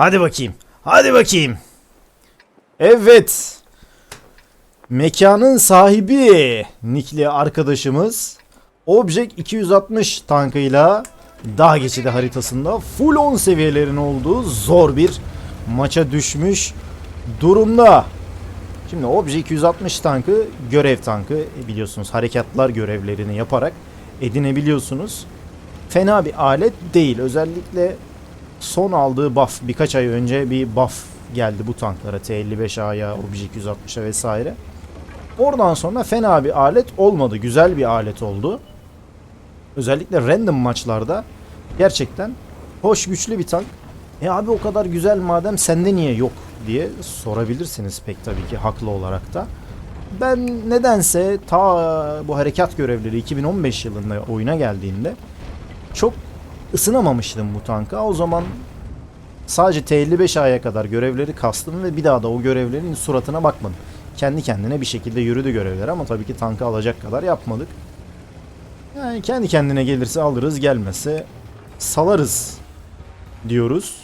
Hadi bakayım. Hadi bakayım. Evet. Mekanın sahibi Nikli arkadaşımız Object 260 tankıyla dağ geçidi haritasında full 10 seviyelerin olduğu zor bir maça düşmüş durumda. Şimdi Object 260 tankı görev tankı E, biliyorsunuz harekatlar görevlerini yaparak edinebiliyorsunuz. Fena bir alet değil. Özellikle son aldığı buff birkaç ay önce bir buff geldi bu tanklara T55A'ya, Object 260'a vesaire. Oradan sonra fena bir alet olmadı. Güzel bir alet oldu. Özellikle random maçlarda gerçekten hoş güçlü bir tank. E abi o kadar güzel madem sende niye yok diye sorabilirsiniz pek tabii ki haklı olarak da. Ben nedense ta bu harekat görevleri 2015 yılında oyuna geldiğinde çok ısınamamıştım bu tanka. O zaman sadece T55A'ya kadar görevleri kastım ve bir daha da o görevlerin suratına bakmadım. Kendi kendine bir şekilde yürüdü görevler ama tabii ki tankı alacak kadar yapmadık. Yani kendi kendine gelirse alırız, gelmezse salarız diyoruz.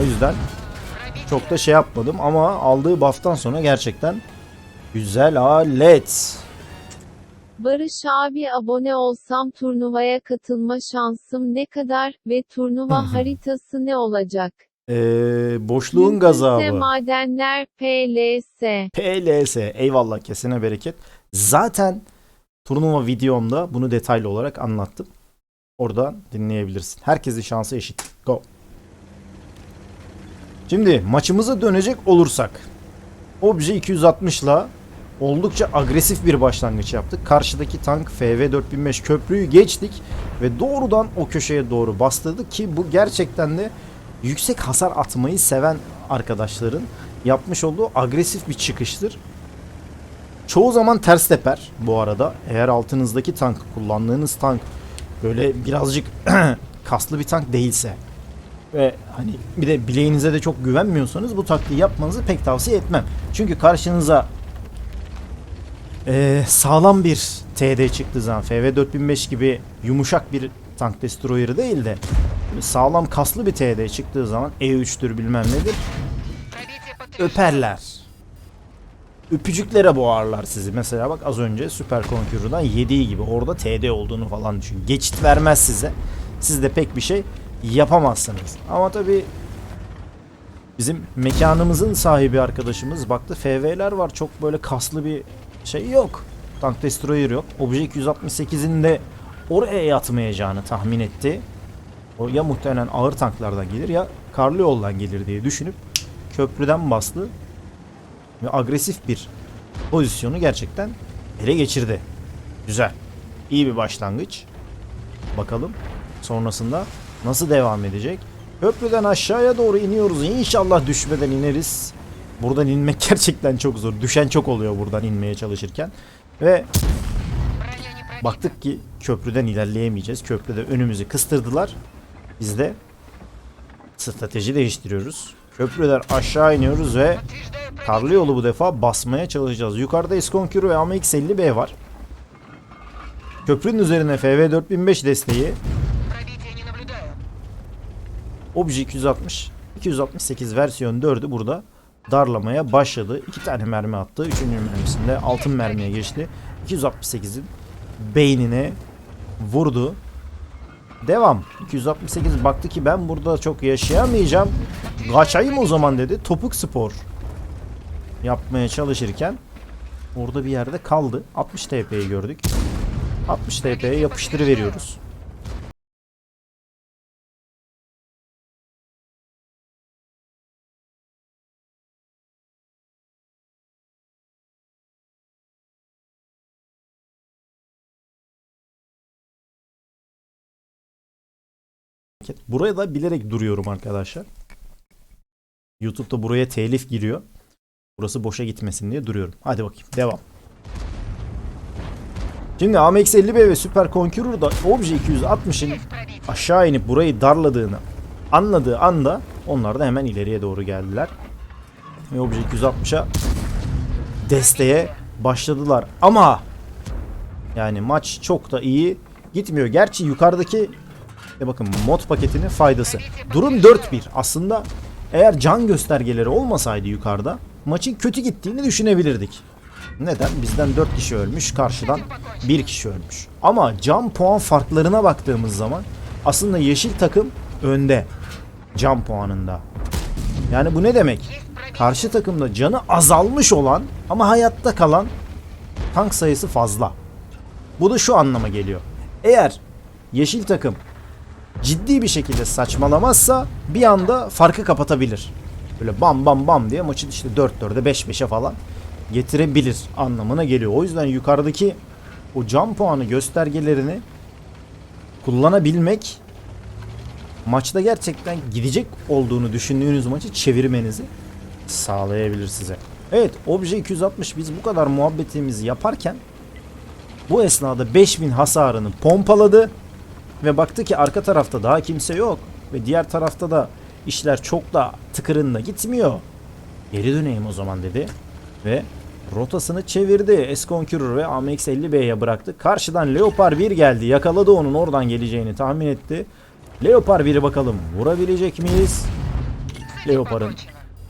O yüzden çok da şey yapmadım ama aldığı buff'tan sonra gerçekten güzel alet. Barış abi abone olsam turnuvaya katılma şansım ne kadar ve turnuva haritası ne olacak? Ee, boşluğun gazabı. madenler PLS. PLS. Eyvallah kesene bereket. Zaten turnuva videomda bunu detaylı olarak anlattım. Oradan dinleyebilirsin. Herkesin şansı eşit. Go. Şimdi maçımıza dönecek olursak. Obje 260 ile oldukça agresif bir başlangıç yaptık. Karşıdaki tank FV4005 köprüyü geçtik ve doğrudan o köşeye doğru bastırdık ki bu gerçekten de yüksek hasar atmayı seven arkadaşların yapmış olduğu agresif bir çıkıştır. Çoğu zaman ters teper bu arada. Eğer altınızdaki tank, kullandığınız tank böyle birazcık kaslı bir tank değilse ve hani bir de bileğinize de çok güvenmiyorsanız bu taktiği yapmanızı pek tavsiye etmem. Çünkü karşınıza eee, sağlam bir TD çıktığı zaman FV4005 gibi yumuşak bir tank destroyer değil de sağlam kaslı bir TD çıktığı zaman E3'tür bilmem nedir öperler. Öpücüklere boğarlar sizi. Mesela bak az önce Süper Conqueror'dan yediği gibi orada TD olduğunu falan düşün. Geçit vermez size. Siz de pek bir şey yapamazsınız. Ama tabi bizim mekanımızın sahibi arkadaşımız baktı FV'ler var. Çok böyle kaslı bir şey yok. Tank Destroyer yok. Object 168'in de oraya yatmayacağını tahmin etti. O ya muhtemelen ağır tanklardan gelir ya karlı yoldan gelir diye düşünüp köprüden bastı ve agresif bir pozisyonu gerçekten ele geçirdi. Güzel. İyi bir başlangıç. Bakalım sonrasında nasıl devam edecek? Köprüden aşağıya doğru iniyoruz. İnşallah düşmeden ineriz. Buradan inmek gerçekten çok zor. Düşen çok oluyor buradan inmeye çalışırken. Ve baktık ki köprüden ilerleyemeyeceğiz. Köprüde önümüzü kıstırdılar. Biz de strateji değiştiriyoruz. Köprüden aşağı iniyoruz ve karlı yolu bu defa basmaya çalışacağız. Yukarıda Iskonkuru ve AMX-50B var. Köprünün üzerine FV4005 desteği. Obje 260, 268 versiyon 4'ü burada darlamaya başladı. İki tane mermi attı. Üçüncü mermisinde altın mermiye geçti. 268'in beynine vurdu. Devam. 268 baktı ki ben burada çok yaşayamayacağım. Kaçayım o zaman dedi. Topuk spor yapmaya çalışırken orada bir yerde kaldı. 60 TP'yi gördük. 60 TP'ye yapıştırı veriyoruz. Buraya da bilerek duruyorum arkadaşlar. YouTube'da buraya telif giriyor. Burası boşa gitmesin diye duruyorum. Hadi bakayım devam. Şimdi AMX-50B ve Super Conqueror'da Obje 260'ın aşağı inip burayı darladığını anladığı anda onlar da hemen ileriye doğru geldiler. Ve Obje 260'a desteğe başladılar. Ama yani maç çok da iyi gitmiyor. Gerçi yukarıdaki İşte bakın mod paketinin faydası. Durum 4-1. Aslında eğer can göstergeleri olmasaydı yukarıda maçın kötü gittiğini düşünebilirdik. Neden? Bizden 4 kişi ölmüş, karşıdan 1 kişi ölmüş. Ama can puan farklarına baktığımız zaman aslında yeşil takım önde can puanında. Yani bu ne demek? Karşı takımda canı azalmış olan ama hayatta kalan tank sayısı fazla. Bu da şu anlama geliyor. Eğer yeşil takım ciddi bir şekilde saçmalamazsa bir anda farkı kapatabilir. Böyle bam bam bam diye maçı işte 4-4'e 5-5'e falan getirebilir anlamına geliyor. O yüzden yukarıdaki o can puanı göstergelerini kullanabilmek maçta gerçekten gidecek olduğunu düşündüğünüz maçı çevirmenizi sağlayabilir size. Evet obje 260 biz bu kadar muhabbetimizi yaparken bu esnada 5000 hasarını pompaladı ve baktı ki arka tarafta daha kimse yok ve diğer tarafta da işler çok da tıkırında gitmiyor. Geri döneyim o zaman dedi ve rotasını çevirdi. Esconqueror ve AMX 50B'ye bıraktı. Karşıdan Leopard 1 geldi. Yakaladı onun oradan geleceğini tahmin etti. Leopard 1'i bakalım vurabilecek miyiz? Leopard'ın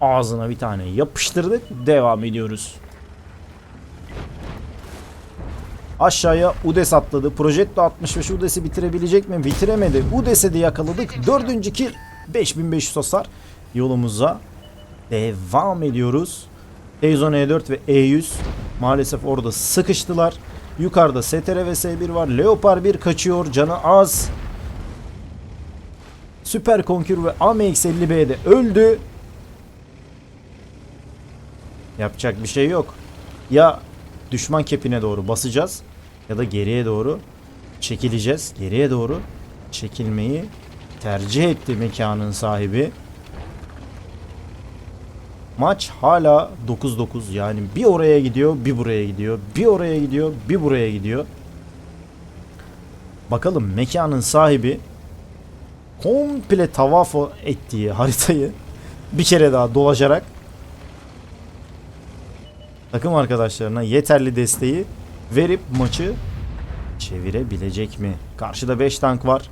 ağzına bir tane yapıştırdık. Devam ediyoruz. Aşağıya Udes atladı. Projetto 65 Udes'i bitirebilecek mi? Bitiremedi. Udes'e de yakaladık. Dördüncü kill. 5500 hasar. Yolumuza devam ediyoruz. Teyzon E4 ve E100 maalesef orada sıkıştılar. Yukarıda STR ve S1 var. Leopard 1 kaçıyor. Canı az. Süper Konkür ve AMX-50B'de öldü. Yapacak bir şey yok. Ya düşman kepine doğru basacağız ya da geriye doğru çekileceğiz. Geriye doğru çekilmeyi tercih etti mekanın sahibi. Maç hala 9-9 yani bir oraya gidiyor bir buraya gidiyor bir oraya gidiyor bir buraya gidiyor. Bakalım mekanın sahibi komple tavaf ettiği haritayı bir kere daha dolaşarak takım arkadaşlarına yeterli desteği verip maçı çevirebilecek mi? Karşıda 5 tank var.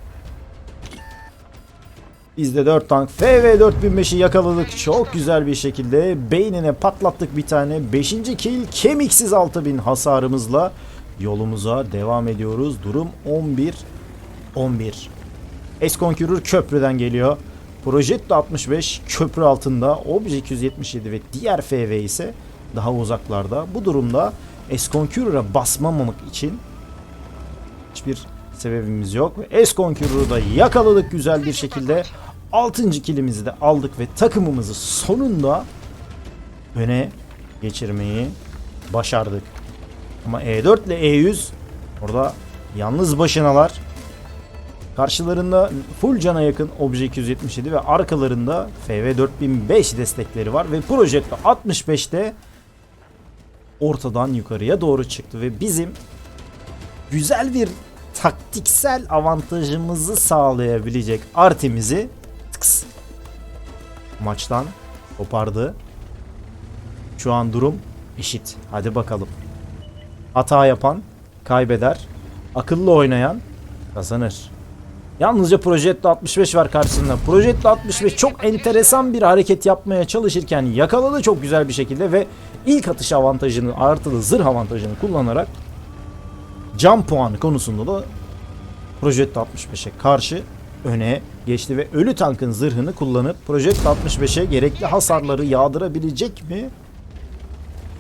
Bizde 4 tank. FV4005'i yakaladık çok güzel bir şekilde. Beynine patlattık bir tane. 5. kill kemiksiz 6000 hasarımızla yolumuza devam ediyoruz. Durum 11 11. Esconqueror köprüden geliyor. Projetto 65 köprü altında. Obje 277 ve diğer FV ise daha uzaklarda. Bu durumda Esconqueror'a basmamamak için hiçbir sebebimiz yok. Ve Esconqueror'u da yakaladık güzel bir şekilde. 6. kilimizi de aldık ve takımımızı sonunda öne geçirmeyi başardık. Ama E4 ile E100 orada yalnız başınalar. Karşılarında full cana yakın Obje 277 ve arkalarında FV 4005 destekleri var ve Projecto 65'te ortadan yukarıya doğru çıktı ve bizim güzel bir taktiksel avantajımızı sağlayabilecek Artemiz'i tıks maçtan kopardı. Şu an durum eşit. Hadi bakalım. Hata yapan kaybeder. Akıllı oynayan kazanır. Yalnızca Projetto 65 var karşısında. Projetto 65 çok enteresan bir hareket yapmaya çalışırken yakaladı çok güzel bir şekilde ve ilk atış avantajını artılı zırh avantajını kullanarak cam puanı konusunda da Projetto 65'e karşı öne geçti ve ölü tankın zırhını kullanıp Projetto 65'e gerekli hasarları yağdırabilecek mi?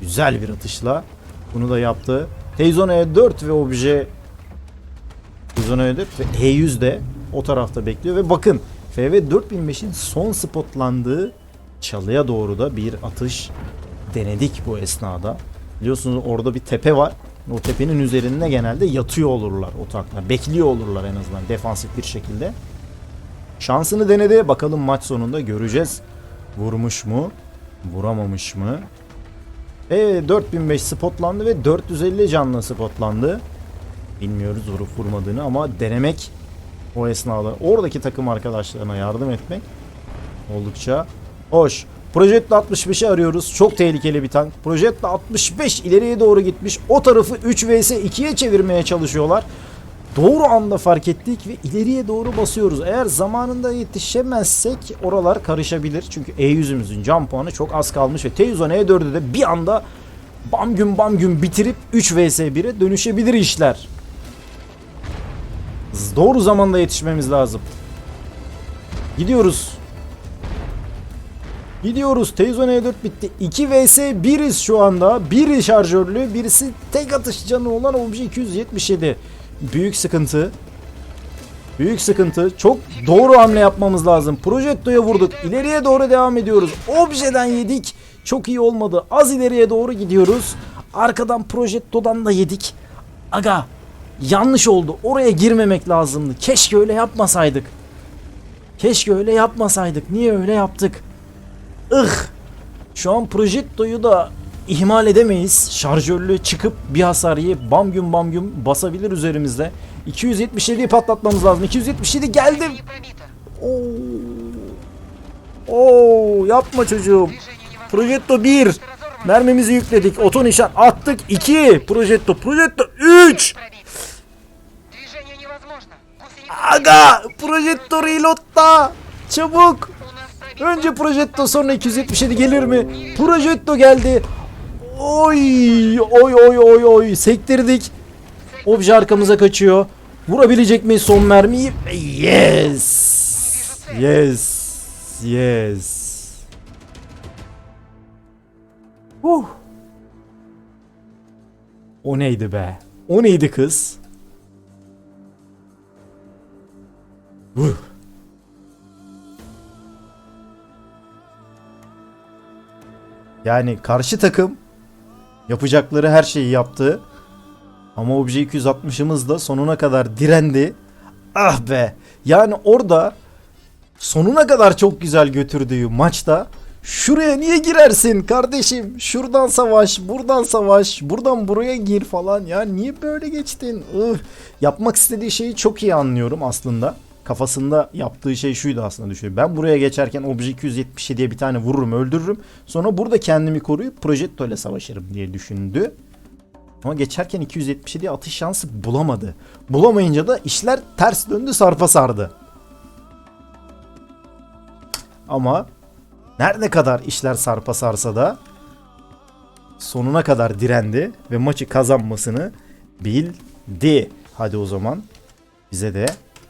Güzel bir atışla bunu da yaptı. Teyzon E4 ve obje Teyzon E4 ve E100 de o tarafta bekliyor ve bakın FV 4005'in son spotlandığı çalıya doğru da bir atış denedik bu esnada. Biliyorsunuz orada bir tepe var. O tepenin üzerinde genelde yatıyor olurlar o tanklar. Bekliyor olurlar en azından defansif bir şekilde. Şansını denedi. Bakalım maç sonunda göreceğiz. Vurmuş mu? Vuramamış mı? E 4005 spotlandı ve 450 canlı spotlandı. Bilmiyoruz vurup vurmadığını ama denemek o esnada oradaki takım arkadaşlarına yardım etmek oldukça hoş. Projetto 65'i arıyoruz. Çok tehlikeli bir tank. Projetto 65 ileriye doğru gitmiş. O tarafı 3 vs 2'ye çevirmeye çalışıyorlar. doğru anda fark ettik ve ileriye doğru basıyoruz. Eğer zamanında yetişemezsek oralar karışabilir. Çünkü E100'ümüzün can puanı çok az kalmış ve Teyuzan E4'ü de bir anda bam gün bam gün bitirip 3 vs 1'e dönüşebilir işler. Doğru zamanda yetişmemiz lazım. Gidiyoruz. Gidiyoruz. Teyzon E4 bitti. 2 vs 1'iz şu anda. Biri şarjörlü, birisi tek atış canı olan Obje 277. Büyük sıkıntı. Büyük sıkıntı. Çok doğru hamle yapmamız lazım. Projetto'ya vurduk. İleriye doğru devam ediyoruz. Obje'den yedik. Çok iyi olmadı. Az ileriye doğru gidiyoruz. Arkadan Projetto'dan da yedik. Aga yanlış oldu. Oraya girmemek lazımdı. Keşke öyle yapmasaydık. Keşke öyle yapmasaydık. Niye öyle yaptık? Ih. Şu an Projetto'yu da ihmal edemeyiz. Şarjörlü çıkıp bir hasar yiyip bam gün bam gün basabilir üzerimizde. 277'yi patlatmamız lazım. 277 geldi. Oo. Oo, yapma çocuğum. Projetto 1. Mermimizi yükledik. Oto nişan attık. 2. Projetto. Projetto 3. Aga projektör reload'da. Çabuk. Önce projektör sonra 277 gelir mi? Projektör geldi. Oy oy oy oy oy sektirdik. Obje arkamıza kaçıyor. Vurabilecek miyiz son mermiyi? Yes. Yes. Yes. Uh. O neydi be? O neydi kız? Huh. Yani karşı takım yapacakları her şeyi yaptı. Ama obje 260'ımız da sonuna kadar direndi. Ah be. Yani orada sonuna kadar çok güzel götürdüğü maçta şuraya niye girersin kardeşim? Şuradan savaş, buradan savaş, buradan buraya gir falan. Ya niye böyle geçtin? Ih. Yapmak istediği şeyi çok iyi anlıyorum aslında. Kafasında yaptığı şey şuydu aslında düşüyor. Ben buraya geçerken obje 277'ye bir tane vururum öldürürüm. Sonra burada kendimi koruyup Projetto ile savaşırım diye düşündü. Ama geçerken 277'ye atış şansı bulamadı. Bulamayınca da işler ters döndü sarpa sardı. Ama nerede kadar işler sarpa sarsa da sonuna kadar direndi ve maçı kazanmasını bildi. Hadi o zaman bize de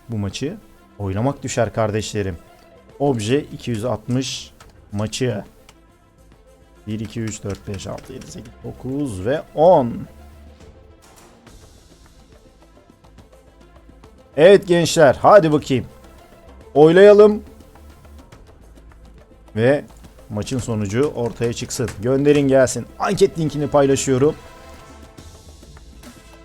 bu maçı oynamak düşer kardeşlerim. Obje 260 maçı. 1, 2, 3, 4, 5, 6, 7, 8, 9 ve 10. Evet gençler hadi bakayım. Oylayalım. Ve maçın sonucu ortaya çıksın. Gönderin gelsin. Anket linkini paylaşıyorum.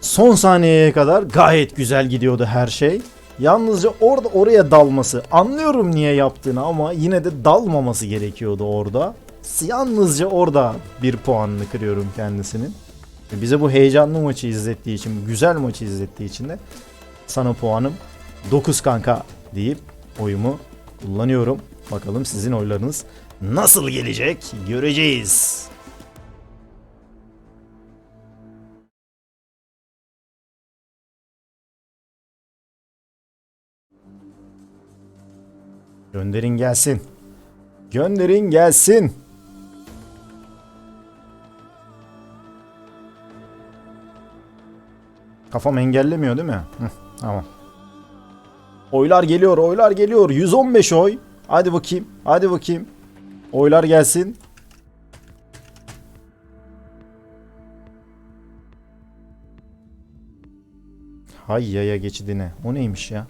Son saniyeye kadar gayet güzel gidiyordu her şey. Yalnızca orada oraya dalması. Anlıyorum niye yaptığını ama yine de dalmaması gerekiyordu orada. Yalnızca orada bir puanını kırıyorum kendisinin. Bize bu heyecanlı maçı izlettiği için, güzel maçı izlettiği için de sana puanım 9 kanka deyip oyumu kullanıyorum. Bakalım sizin oylarınız nasıl gelecek göreceğiz. Gönderin gelsin. Gönderin gelsin. Kafam engellemiyor değil mi? Hı, tamam. Oylar geliyor, oylar geliyor. 115 oy. Hadi bakayım, hadi bakayım. Oylar gelsin. Hay yaya geçidine. O neymiş ya?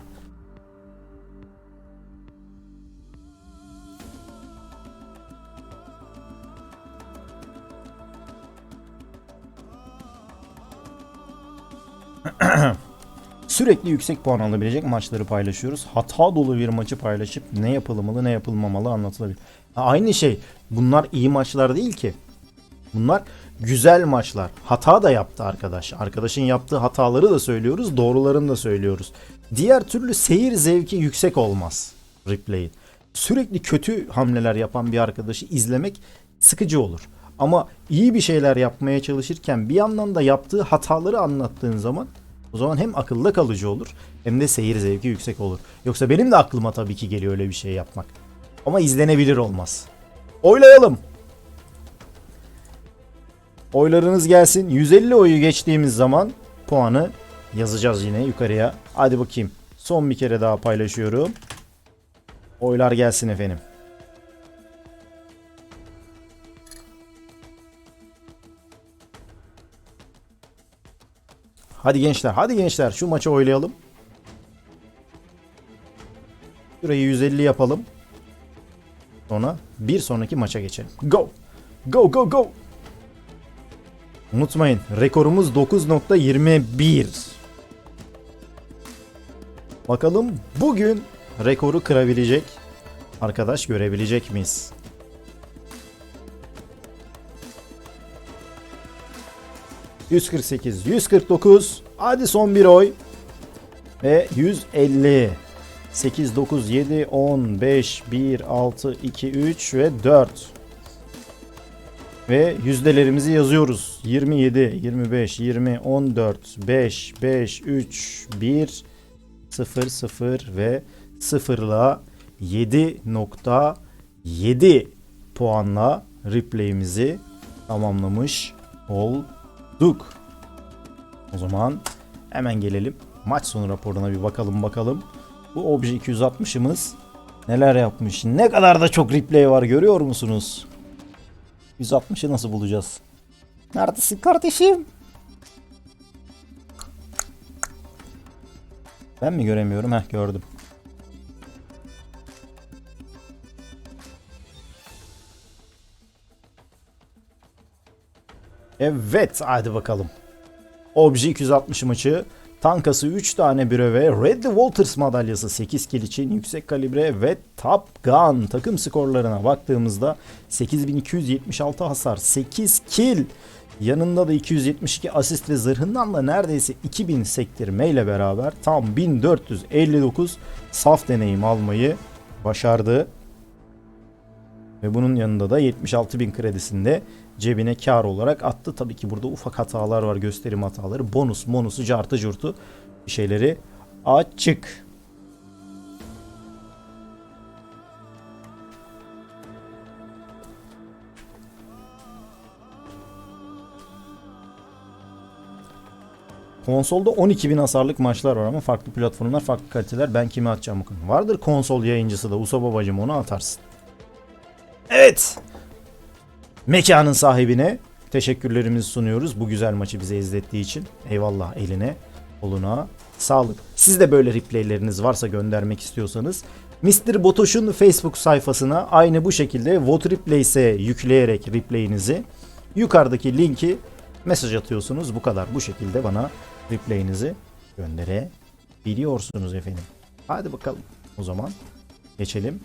Sürekli yüksek puan alabilecek maçları paylaşıyoruz. Hata dolu bir maçı paylaşıp ne yapılmalı ne yapılmamalı anlatılabilir. Aynı şey. Bunlar iyi maçlar değil ki. Bunlar güzel maçlar. Hata da yaptı arkadaş. Arkadaşın yaptığı hataları da söylüyoruz, doğrularını da söylüyoruz. Diğer türlü seyir zevki yüksek olmaz replay'in. Sürekli kötü hamleler yapan bir arkadaşı izlemek sıkıcı olur. Ama iyi bir şeyler yapmaya çalışırken bir yandan da yaptığı hataları anlattığın zaman O zaman hem akılda kalıcı olur hem de seyir zevki yüksek olur. Yoksa benim de aklıma tabii ki geliyor öyle bir şey yapmak. Ama izlenebilir olmaz. Oylayalım. Oylarınız gelsin. 150 oyu geçtiğimiz zaman puanı yazacağız yine yukarıya. Hadi bakayım. Son bir kere daha paylaşıyorum. Oylar gelsin efendim. Hadi gençler, hadi gençler şu maçı oylayalım. Şurayı 150 yapalım. Sonra bir sonraki maça geçelim. Go! Go go go! Unutmayın rekorumuz 9.21. Bakalım bugün rekoru kırabilecek arkadaş görebilecek miyiz? ...148, 149... ...hadi son bir oy... ...ve 150... 8, 9, 7, 10, 5, 1, 6, 2, 3 ve 4... Ve yüzdelerimizi yazıyoruz. 27, 25, 20, 14, 5, 5, 3, 1, 0, 0 ve 0'la 7.7 puanla replay'imizi tamamlamış olduk. O zaman hemen gelelim. Maç sonu raporuna bir bakalım bakalım. Bu obje 260'ımız neler yapmış? Ne kadar da çok replay var görüyor musunuz? 160'ı nasıl bulacağız? Neredesin kardeşim? Ben mi göremiyorum? Heh gördüm. Evet hadi bakalım. Obje 260 maçı Tankası 3 tane büre ve Red Walters madalyası 8 kill için yüksek kalibre ve Top Gun takım skorlarına baktığımızda 8276 hasar 8 kill yanında da 272 asist ve zırhından da neredeyse 2000 sektirmeyle beraber tam 1459 saf deneyim almayı başardı. Ve bunun yanında da 76.000 kredisinde cebine kar olarak attı. Tabii ki burada ufak hatalar var gösterim hataları. Bonus monusu cartı curtu bir şeyleri açık. Konsolda 12.000 hasarlık maçlar var ama farklı platformlar farklı kaliteler. Ben kime atacağım bakın. Vardır konsol yayıncısı da Usa babacım onu atarsın. Evet. Mekanın sahibine teşekkürlerimizi sunuyoruz. Bu güzel maçı bize izlettiği için. Eyvallah eline, koluna sağlık. Siz de böyle replayleriniz varsa göndermek istiyorsanız Mr. Botoş'un Facebook sayfasına aynı bu şekilde Vote Replays'e yükleyerek replayinizi yukarıdaki linki mesaj atıyorsunuz. Bu kadar. Bu şekilde bana replayinizi gönderebiliyorsunuz efendim. Hadi bakalım. O zaman geçelim